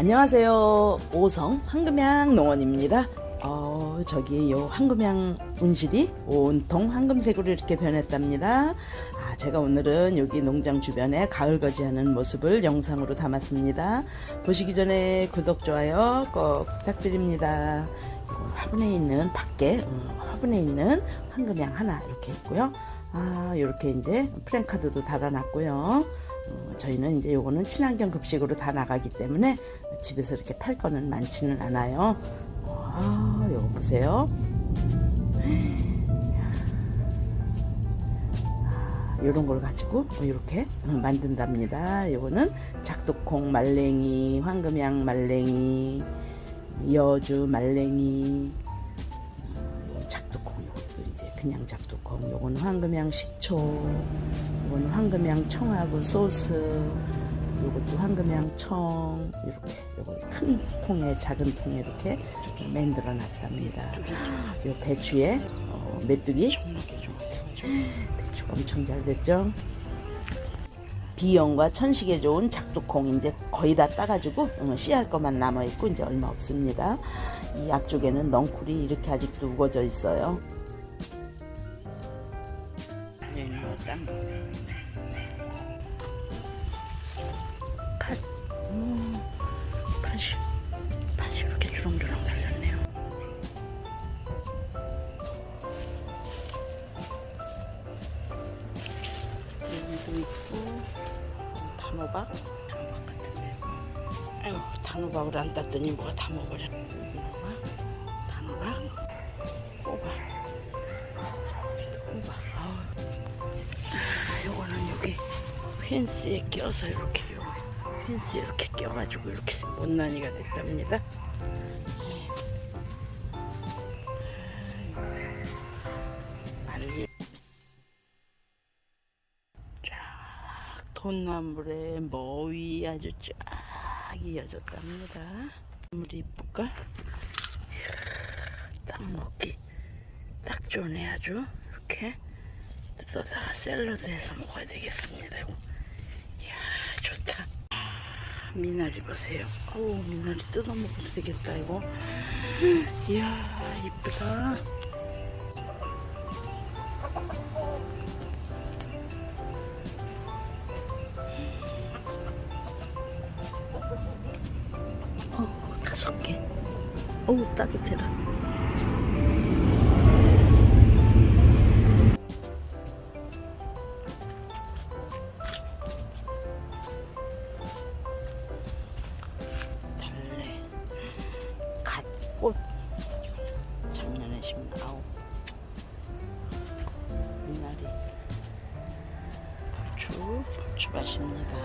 안녕하세요. 오성 황금향 농원입니다. 어, 저기 요 황금향 운실이 온통 황금색으로 이렇게 변했답니다. 아, 제가 오늘은 여기 농장 주변에 가을 거지하는 모습을 영상으로 담았습니다. 보시기 전에 구독, 좋아요 꼭 부탁드립니다. 화분에 있는 밖에 음, 화분에 있는 황금향 하나 이렇게 있고요. 아, 이렇게 이제 프랭카드도 달아놨고요. 어, 저희는 이제 요거는 친환경 급식으로 다 나가기 때문에 집에서 이렇게 팔 거는 많지는 않아요. 어, 아, 요거 보세요. 이런 걸 가지고 이렇게 만든답니다. 요거는 작두콩 말랭이, 황금향 말랭이, 여주 말랭이, 그냥 작두콩, 요거는 황금향 식초, 요거는 황금향 청하고 소스, 요것도 황금향 청 이렇게 요거 큰 통에 작은 통에 이렇게 만들어 놨답니다. 요 배추에 어, 메뚜기 배추가 엄청 잘 됐죠. 비염과 천식에 좋은 작두콩 이제 거의 다 따가지고 어, 씨알 것만 남아 있고 이제 얼마 없습니다. 이 앞쪽에는 넝쿨이 이렇게 아직도 우거져 있어요. 거. 팥, 음, 팥이, 팥이 이렇게 주렁주렁 달렸네요. 여기도 있고, 단호박? 단호박 같은데. 아유, 단호박을 안 땄더니 뭐가 다 먹어버려. 단호박, 단호박, 뽑아. 뽑아. 아우. 펜스에 껴서 이렇게 요 펜스에 이렇게 껴가지고 이렇게 못난이가 됐답니다. 말리 쫙 돈나물에 머위 아주 쫙 이어졌답니다. 물이 이쁠까? 딱 먹기 딱 좋네 아주 이렇게 뜯어서 샐러드 해서 먹어야 되겠습니다. 이야 좋다. 아, 미나리 보세요. 어우 미나리 뜯어 먹어도 되겠다 이거. 이야 이쁘다. 어 다섯 개. 어우 따뜻해라. 부추 부추밭입니다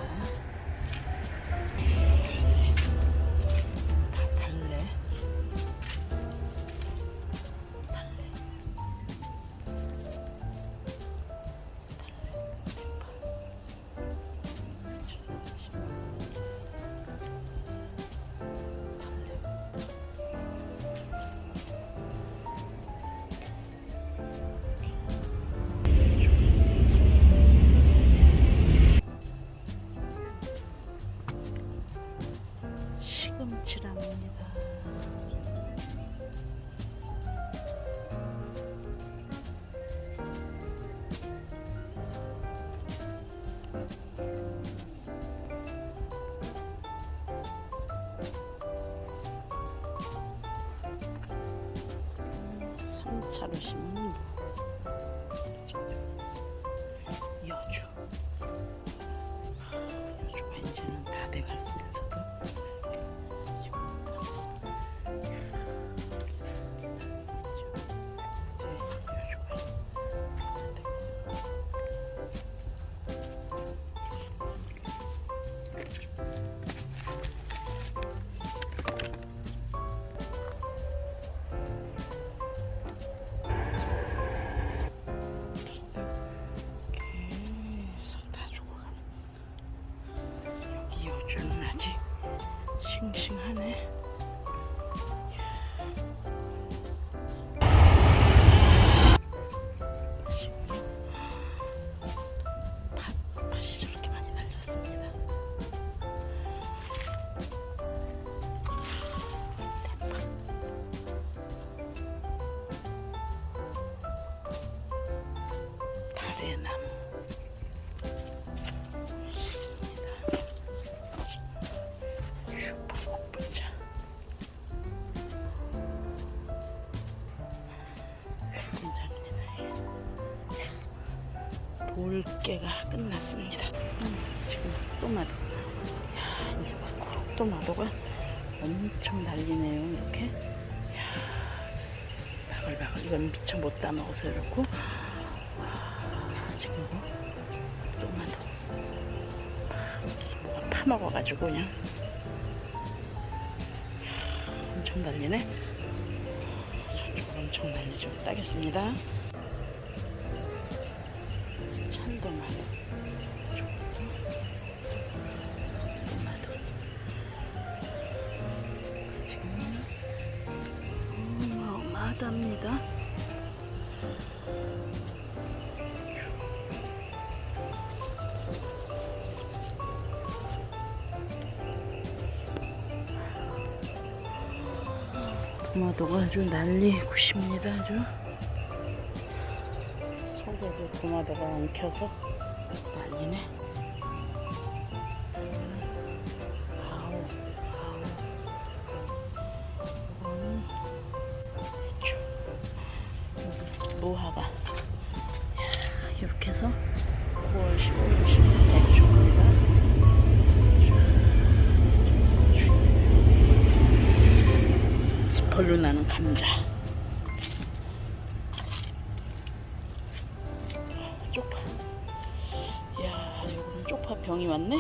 시금치랍니다. 삼차로 심는 아직 싱싱하네. 올게가 끝났습니다. 음, 지금 토마토. 야, 이제 막 토마토가 엄청 날리네요. 이렇게. 야, 바글바글. 이건 미처 못 담아서 이렇고. 아, 지금 뭐 토마토. 뭐가 파먹어가지고 그냥. 엄청 날리네. 엄청 날리죠. 따겠습니다. 지금 어마어마하답니다. 토마토가 아주 난리 굿입니다 아주 속에도 토마토가 엉켜서 난리네. 아우 아우. 여기 무화과 이렇게 해서 9월 15일 16일 배추입니다 지펄로 나는 감자 쪽파 병이 왔네?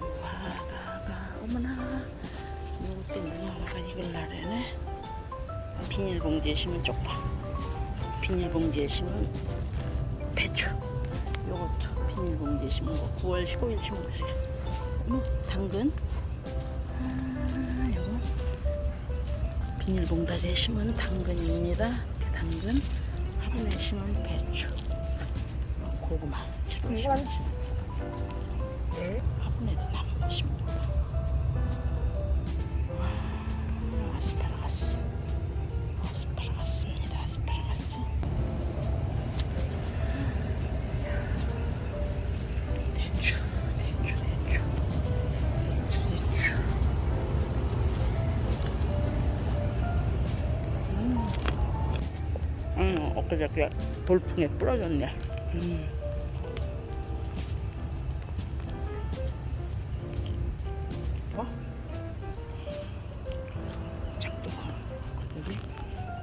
무화과가 어머나. 이것 때문에 무화과 익을 날에네 비닐봉지에 심은 쪽파 비닐봉지에 심은 배추. 요것도 비닐봉지에 심은 거. 9월 15일 심은 거지. 뭐 당근 비닐봉다리에 심은 당근입니다. 이렇게 당근 화분에 심은 배추. 요 고구마. 이렇게 심은 화분에도 나무 심은 거. 아, 아스파라 엊그저께 돌풍에 부러졌네. 음. 어? 장독한 여기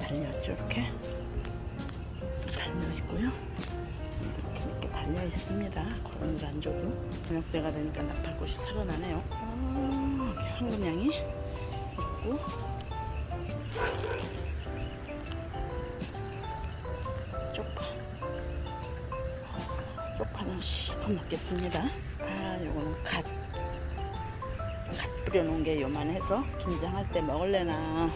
달렸죠 이렇게 달려 있고요. 이렇게 이렇게 달려 있습니다. 그런 거안 줘도 저녁 때가 되니까 나팔꽃이 살아나네요. 아, 이렇게 황금향이 있고 시커 먹겠습니다. 아 요거는 갓. 갓 뿌려놓은 게 요만해서 김장할 때 먹을래나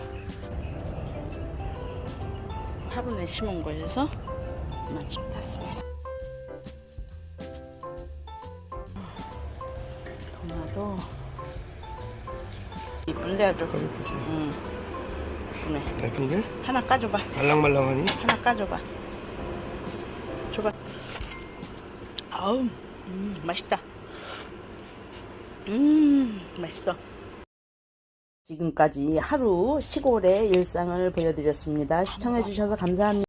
화분에 심은 거여서 마침 땄습니다. 토마토 이쁜데 아주 예쁘지? 응 이쁘네? 하나 까줘봐 말랑말랑하니? 하나 까줘봐 줘봐 아우 음, 맛있다. 음 맛있어. 지금까지 하루 시골의 일상을 보여드렸습니다. 시청해주셔서 감사합니다